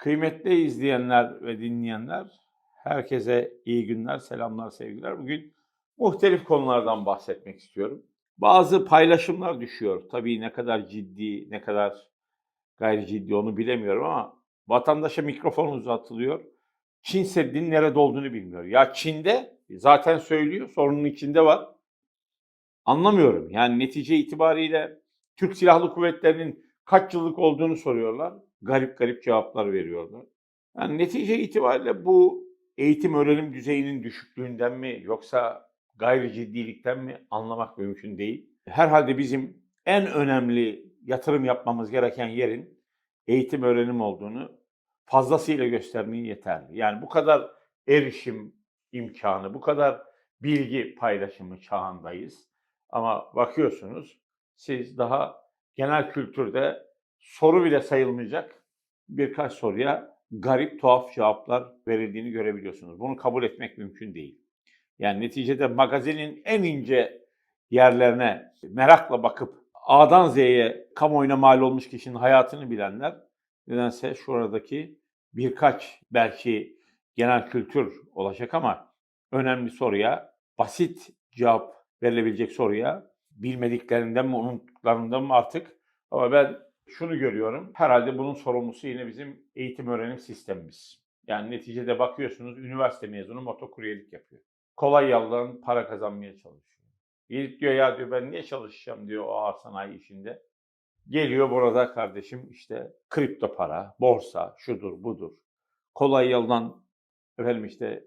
Kıymetli izleyenler ve dinleyenler, herkese iyi günler, selamlar, sevgiler. Bugün muhtelif konulardan bahsetmek istiyorum. Bazı paylaşımlar düşüyor. Tabii ne kadar ciddi, ne kadar gayri ciddi onu bilemiyorum ama vatandaşa mikrofon uzatılıyor. Çin Seddi'nin nerede olduğunu bilmiyor. Ya Çin'de zaten söylüyor, sorunun içinde var. Anlamıyorum. Yani netice itibariyle Türk Silahlı Kuvvetleri'nin kaç yıllık olduğunu soruyorlar. Garip garip cevaplar veriyorlar. Yani netice itibariyle bu eğitim öğrenim düzeyinin düşüklüğünden mi yoksa gayri ciddilikten mi anlamak mümkün değil. Herhalde bizim en önemli yatırım yapmamız gereken yerin eğitim öğrenim olduğunu fazlasıyla göstermeyi yeterli. Yani bu kadar erişim imkanı, bu kadar bilgi paylaşımı çağındayız. Ama bakıyorsunuz siz daha genel kültürde soru bile sayılmayacak birkaç soruya garip tuhaf cevaplar verildiğini görebiliyorsunuz. Bunu kabul etmek mümkün değil. Yani neticede magazinin en ince yerlerine merakla bakıp A'dan Z'ye kamuoyuna mal olmuş kişinin hayatını bilenler nedense şuradaki birkaç belki genel kültür olacak ama önemli soruya basit cevap verilebilecek soruya bilmediklerinden mi unuttuklarından mı artık ama ben şunu görüyorum. Herhalde bunun sorumlusu yine bizim eğitim öğrenim sistemimiz. Yani neticede bakıyorsunuz üniversite mezunu motokuryelik yapıyor. Kolay yoldan para kazanmaya çalışıyor. Gelip diyor ya diyor ben niye çalışacağım diyor o ağır sanayi işinde. Geliyor burada kardeşim işte kripto para, borsa, şudur budur. Kolay yoldan efendim işte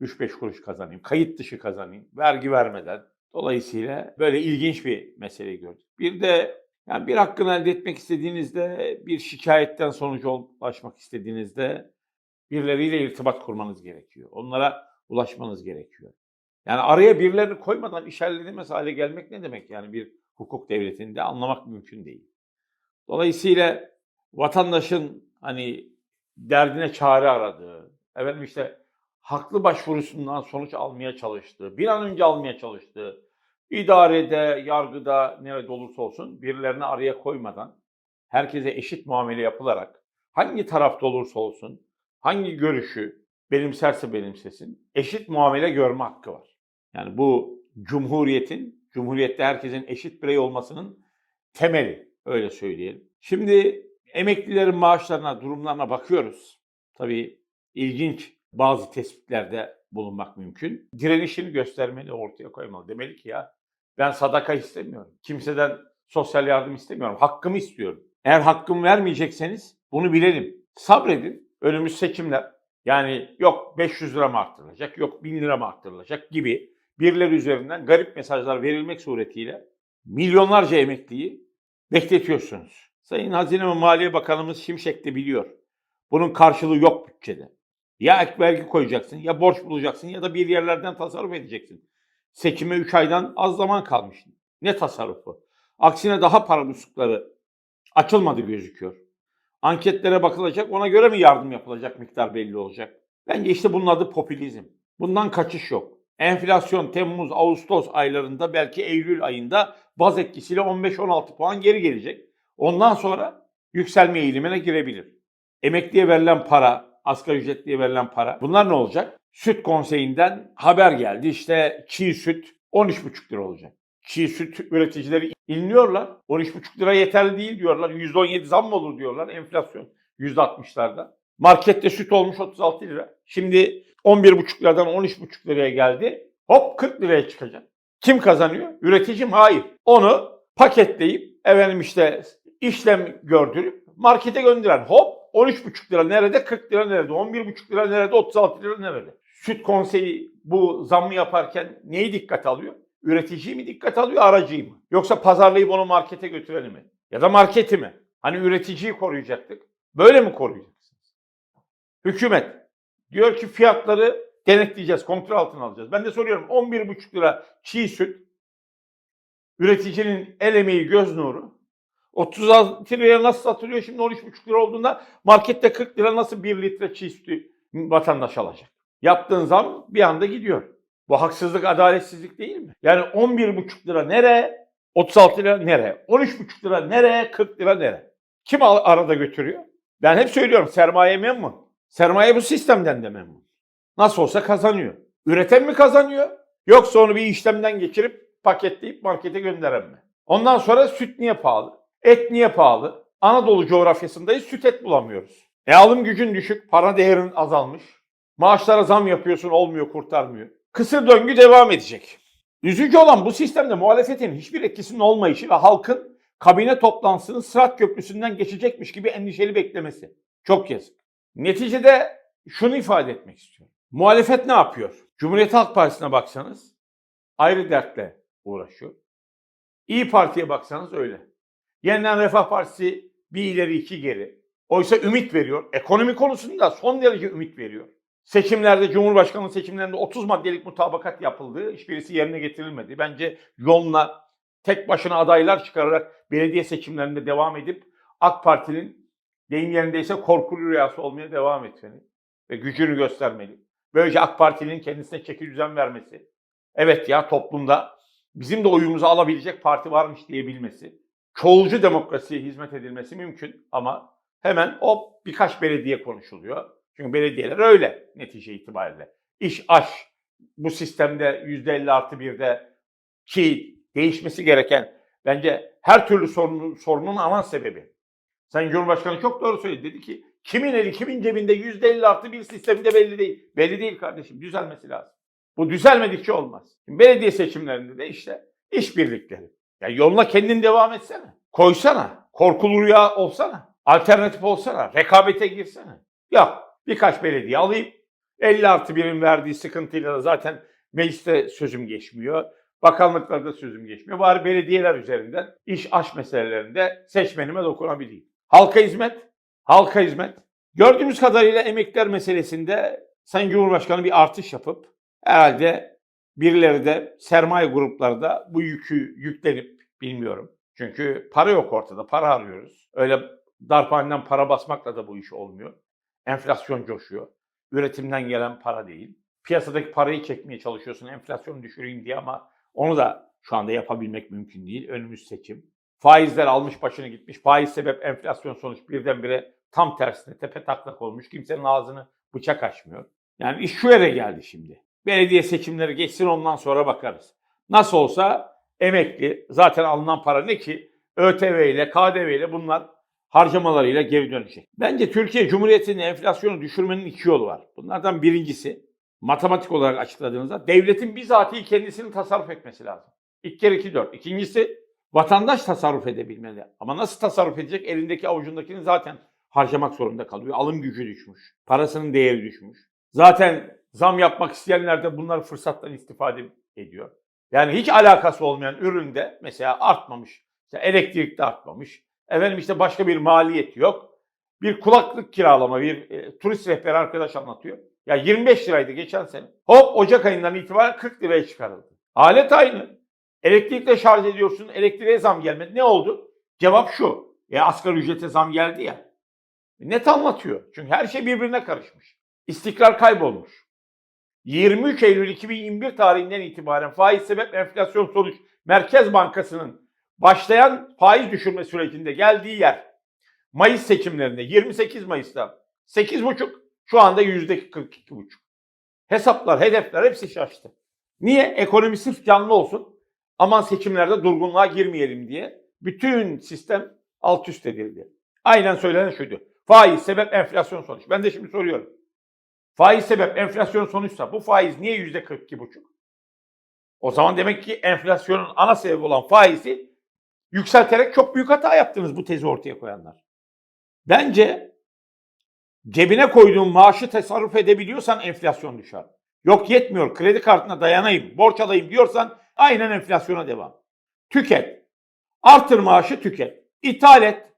3-5 kuruş kazanayım, kayıt dışı kazanayım, vergi vermeden. Dolayısıyla böyle ilginç bir mesele gördük. Bir de yani bir hakkını elde etmek istediğinizde, bir şikayetten sonuca ulaşmak istediğinizde birileriyle irtibat kurmanız gerekiyor. Onlara ulaşmanız gerekiyor. Yani araya birilerini koymadan iş halledilmez hale gelmek ne demek? Yani bir hukuk devletinde anlamak mümkün değil. Dolayısıyla vatandaşın hani derdine çare aradığı, efendim işte haklı başvurusundan sonuç almaya çalıştığı, bir an önce almaya çalıştığı, idarede, yargıda nerede olursa olsun birilerini araya koymadan herkese eşit muamele yapılarak hangi tarafta olursa olsun hangi görüşü benimserse benimsesin eşit muamele görme hakkı var. Yani bu cumhuriyetin, cumhuriyette herkesin eşit birey olmasının temeli öyle söyleyelim. Şimdi emeklilerin maaşlarına, durumlarına bakıyoruz. Tabii ilginç bazı tespitlerde bulunmak mümkün. Direnişini göstermeli, ortaya koymalı. Demeli ki ya ben sadaka istemiyorum. Kimseden sosyal yardım istemiyorum. Hakkımı istiyorum. Eğer hakkımı vermeyecekseniz bunu bilelim. Sabredin. Önümüz seçimler. Yani yok 500 lira mı arttırılacak, yok 1000 lira mı arttırılacak gibi birileri üzerinden garip mesajlar verilmek suretiyle milyonlarca emekliyi bekletiyorsunuz. Sayın Hazine ve Maliye Bakanımız Şimşek de biliyor. Bunun karşılığı yok bütçede. Ya ek vergi koyacaksın, ya borç bulacaksın ya da bir yerlerden tasarruf edeceksin. Seçime 3 aydan az zaman kalmış. Ne tasarrufu? Aksine daha para muslukları açılmadı gözüküyor. Anketlere bakılacak, ona göre mi yardım yapılacak, miktar belli olacak. Bence işte bunun adı popülizm. Bundan kaçış yok. Enflasyon Temmuz, Ağustos aylarında belki Eylül ayında baz etkisiyle 15-16 puan geri gelecek. Ondan sonra yükselme eğilimine girebilir. Emekliye verilen para, asgari ücretliye verilen para bunlar ne olacak? Süt konseyinden haber geldi işte çiğ süt 13,5 lira olacak. Çiğ süt üreticileri inliyorlar. 13,5 lira yeterli değil diyorlar. %17 zam mı olur diyorlar enflasyon %60'larda. Markette süt olmuş 36 lira. Şimdi 11,5 liradan 13,5 liraya geldi. Hop 40 liraya çıkacak. Kim kazanıyor? Üretici mi? Hayır. Onu paketleyip efendim işte işlem gördürüp markete gönderen hop 13,5 lira nerede? 40 lira nerede? 11,5 lira nerede? 36 lira nerede? Süt konseyi bu zammı yaparken neyi dikkat alıyor? Üreticiyi mi dikkat alıyor, aracıyı mı? Yoksa pazarlayıp onu markete götüreni mi? Ya da marketi mi? Hani üreticiyi koruyacaktık. Böyle mi koruyacaksınız? Hükümet diyor ki fiyatları denetleyeceğiz, kontrol altına alacağız. Ben de soruyorum 11,5 lira çiğ süt üreticinin el emeği göz nuru 36 liraya nasıl satılıyor şimdi 13,5 lira olduğunda markette 40 lira nasıl 1 litre çiğ sütü vatandaş alacak? Yaptığın zam bir anda gidiyor. Bu haksızlık, adaletsizlik değil mi? Yani 11,5 lira nereye? 36 lira nereye? 13,5 lira nereye? 40 lira nereye? Kim arada götürüyor? Ben hep söylüyorum sermaye memnun. Sermaye bu sistemden de memnun. Nasıl olsa kazanıyor. Üreten mi kazanıyor? Yoksa onu bir işlemden geçirip paketleyip markete gönderen mi? Ondan sonra süt niye pahalı? Et niye pahalı? Anadolu coğrafyasındayız süt et bulamıyoruz. E alım gücün düşük, para değerin azalmış. Maaşlara zam yapıyorsun olmuyor kurtarmıyor. Kısır döngü devam edecek. Üzücü olan bu sistemde muhalefetin hiçbir etkisinin olmayışı ve halkın kabine toplantısının Sırat Köprüsü'nden geçecekmiş gibi endişeli beklemesi. Çok yazık. Neticede şunu ifade etmek istiyorum. Muhalefet ne yapıyor? Cumhuriyet Halk Partisi'ne baksanız ayrı dertle uğraşıyor. İyi Parti'ye baksanız öyle. Yeniden Refah Partisi bir ileri iki geri. Oysa ümit veriyor. Ekonomi konusunda son derece ümit veriyor. Seçimlerde, Cumhurbaşkanlığı seçimlerinde 30 maddelik mutabakat yapıldı. Hiçbirisi yerine getirilmedi. Bence yoluna tek başına adaylar çıkararak belediye seçimlerinde devam edip AK Parti'nin deyim yerindeyse korkulu rüyası olmaya devam etmeli. Ve gücünü göstermeli. Böylece AK Parti'nin kendisine çeki düzen vermesi. Evet ya toplumda bizim de oyumuzu alabilecek parti varmış diyebilmesi. Çoğulcu demokrasiye hizmet edilmesi mümkün ama hemen o birkaç belediye konuşuluyor. Çünkü belediyeler öyle netice itibariyle. İş aş bu sistemde %50 artı 1'de ki değişmesi gereken bence her türlü sorunun, sorunun ana sebebi. Sayın Cumhurbaşkanı çok doğru söyledi. Dedi ki kimin eli kimin cebinde %50 artı bir sisteminde belli değil. Belli değil kardeşim düzelmesi lazım. Bu düzelmedikçe olmaz. Belediye seçimlerinde de işte işbirlikleri. Ya yoluna kendin devam etsene. Koysana. Korkulu rüya olsana. Alternatif olsana. Rekabete girsene. Yok. Birkaç belediye alayım. 50 artı birin verdiği sıkıntıyla da zaten mecliste sözüm geçmiyor. Bakanlıklarda sözüm geçmiyor. Bari belediyeler üzerinden iş aş meselelerinde seçmenime dokunabileyim. Halka hizmet, halka hizmet. Gördüğümüz kadarıyla emekliler meselesinde Sayın Cumhurbaşkanı bir artış yapıp herhalde birileri de sermaye grupları da bu yükü yüklenip bilmiyorum. Çünkü para yok ortada, para arıyoruz. Öyle darphaneden para basmakla da bu iş olmuyor. Enflasyon coşuyor. Üretimden gelen para değil. Piyasadaki parayı çekmeye çalışıyorsun enflasyonu düşüreyim diye ama onu da şu anda yapabilmek mümkün değil. Önümüz seçim. Faizler almış başını gitmiş. Faiz sebep enflasyon sonuç birdenbire tam tersine tepe taklak olmuş. Kimsenin ağzını bıçak açmıyor. Yani iş şu yere geldi şimdi. Belediye seçimleri geçsin ondan sonra bakarız. Nasıl olsa emekli zaten alınan para ne ki? ÖTV ile KDV ile bunlar harcamalarıyla geri dönecek. Bence Türkiye Cumhuriyeti'nin enflasyonu düşürmenin iki yolu var. Bunlardan birincisi matematik olarak açıkladığınızda devletin bizatihi kendisini tasarruf etmesi lazım. İlk kere iki dört. İkincisi vatandaş tasarruf edebilmeli. Ama nasıl tasarruf edecek? Elindeki avucundakini zaten harcamak zorunda kalıyor. Alım gücü düşmüş. Parasının değeri düşmüş. Zaten zam yapmak isteyenler de bunlar fırsattan istifade ediyor. Yani hiç alakası olmayan üründe mesela artmamış. İşte elektrik de artmamış. Efendim işte başka bir maliyet yok. Bir kulaklık kiralama, bir e, turist rehberi arkadaş anlatıyor. Ya 25 liraydı geçen sene. Hop Ocak ayından itibaren 40 liraya çıkarıldı. Alet aynı. Elektrikle şarj ediyorsun, elektriğe zam gelmedi. Ne oldu? Cevap şu. Ya asgari ücrete zam geldi ya. Net anlatıyor. Çünkü her şey birbirine karışmış. İstikrar kaybolmuş. 23 Eylül 2021 tarihinden itibaren faiz sebep enflasyon sonuç Merkez Bankası'nın başlayan faiz düşürme sürecinde geldiği yer Mayıs seçimlerinde 28 Mayıs'ta 8,5 şu anda %42,5. Hesaplar, hedefler hepsi şaştı. Niye? Ekonomi sırf canlı olsun. Aman seçimlerde durgunluğa girmeyelim diye. Bütün sistem alt üst edildi. Aynen söylenen şuydu. Faiz sebep enflasyon sonuç. Ben de şimdi soruyorum. Faiz sebep enflasyon sonuçsa bu faiz niye yüzde 42,5? O zaman demek ki enflasyonun ana sebebi olan faizi yükselterek çok büyük hata yaptınız bu tezi ortaya koyanlar. Bence cebine koyduğun maaşı tasarruf edebiliyorsan enflasyon düşer. Yok yetmiyor kredi kartına dayanayım, borç alayım diyorsan aynen enflasyona devam. Tüket. Artır maaşı tüket. İthal et.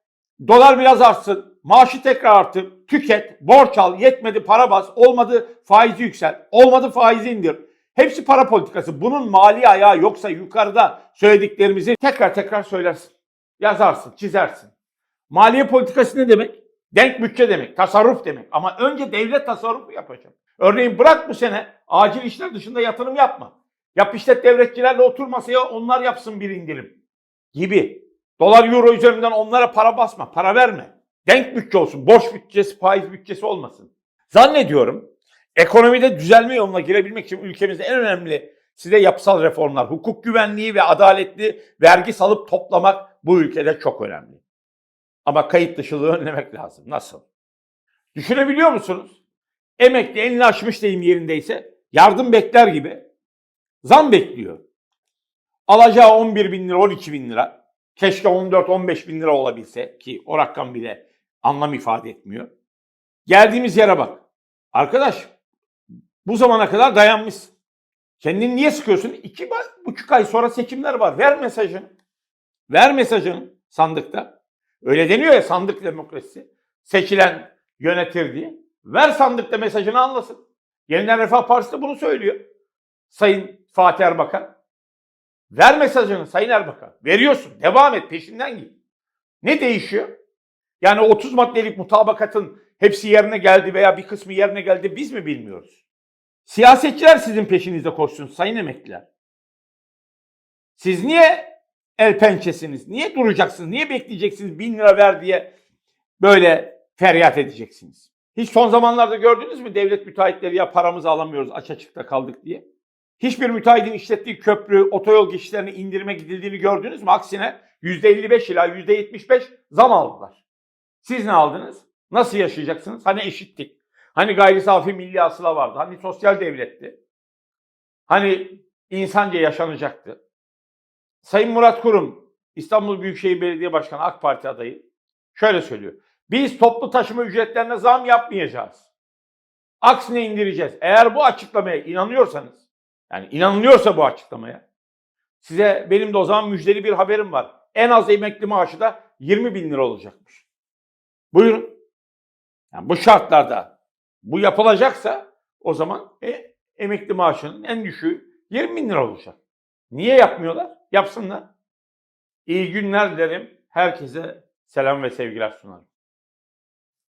Dolar biraz artsın. Maaşı tekrar artır. Tüket. Borç al. Yetmedi para bas. Olmadı faizi yüksel. Olmadı faizi indir. Hepsi para politikası. Bunun mali ayağı yoksa yukarıda söylediklerimizi tekrar tekrar söylersin. Yazarsın, çizersin. Maliye politikası ne demek? Denk bütçe demek, tasarruf demek. Ama önce devlet tasarrufu yapacak. Örneğin bırak bu sene acil işler dışında yatırım yapma. Yap işlet devletçilerle otur masaya onlar yapsın bir indirim gibi. Dolar euro üzerinden onlara para basma, para verme. Denk bütçe olsun. Borç bütçesi, faiz bütçesi olmasın. Zannediyorum ekonomide düzelme yoluna girebilmek için ülkemizde en önemli size yapısal reformlar, hukuk güvenliği ve adaletli vergi salıp toplamak bu ülkede çok önemli. Ama kayıt dışılığı önlemek lazım. Nasıl? Düşünebiliyor musunuz? Emekli elini açmış deyim yerindeyse yardım bekler gibi zam bekliyor. Alacağı 11 bin lira, 12 bin lira. Keşke 14-15 bin lira olabilse ki o rakam bile anlam ifade etmiyor. Geldiğimiz yere bak. Arkadaş bu zamana kadar dayanmışsın. Kendini niye sıkıyorsun? İki buçuk ay sonra seçimler var. Ver mesajını. Ver mesajını sandıkta. Öyle deniyor ya sandık demokrasisi. Seçilen yönetir diye. Ver sandıkta mesajını anlasın. Yeniden Refah Partisi de bunu söylüyor. Sayın Fatih Erbakan. Ver mesajını Sayın Erbakan. Veriyorsun. Devam et. Peşinden git. Ne değişiyor? Yani 30 maddelik mutabakatın hepsi yerine geldi veya bir kısmı yerine geldi biz mi bilmiyoruz? Siyasetçiler sizin peşinizde koşsun sayın emekliler. Siz niye el pençesiniz? Niye duracaksınız? Niye bekleyeceksiniz bin lira ver diye böyle feryat edeceksiniz? Hiç son zamanlarda gördünüz mü devlet müteahhitleri ya paramızı alamıyoruz aç açıkta kaldık diye? Hiçbir müteahhitin işlettiği köprü, otoyol geçişlerini indirime gidildiğini gördünüz mü? Aksine %55 ila %75 zam aldılar. Siz ne aldınız? Nasıl yaşayacaksınız? Hani eşittik. Hani gayri safi milli hasıla vardı. Hani sosyal devletti. Hani insanca yaşanacaktı. Sayın Murat Kurum, İstanbul Büyükşehir Belediye Başkanı AK Parti adayı şöyle söylüyor. Biz toplu taşıma ücretlerine zam yapmayacağız. Aksine indireceğiz. Eğer bu açıklamaya inanıyorsanız, yani inanılıyorsa bu açıklamaya, size benim de o zaman müjdeli bir haberim var. En az emekli maaşı da 20 bin lira olacakmış. Buyurun. Yani bu şartlarda bu yapılacaksa o zaman e, emekli maaşının en düşüğü 20 bin lira olacak. Niye yapmıyorlar? Yapsınlar. İyi günler dilerim. Herkese selam ve sevgiler sunarım.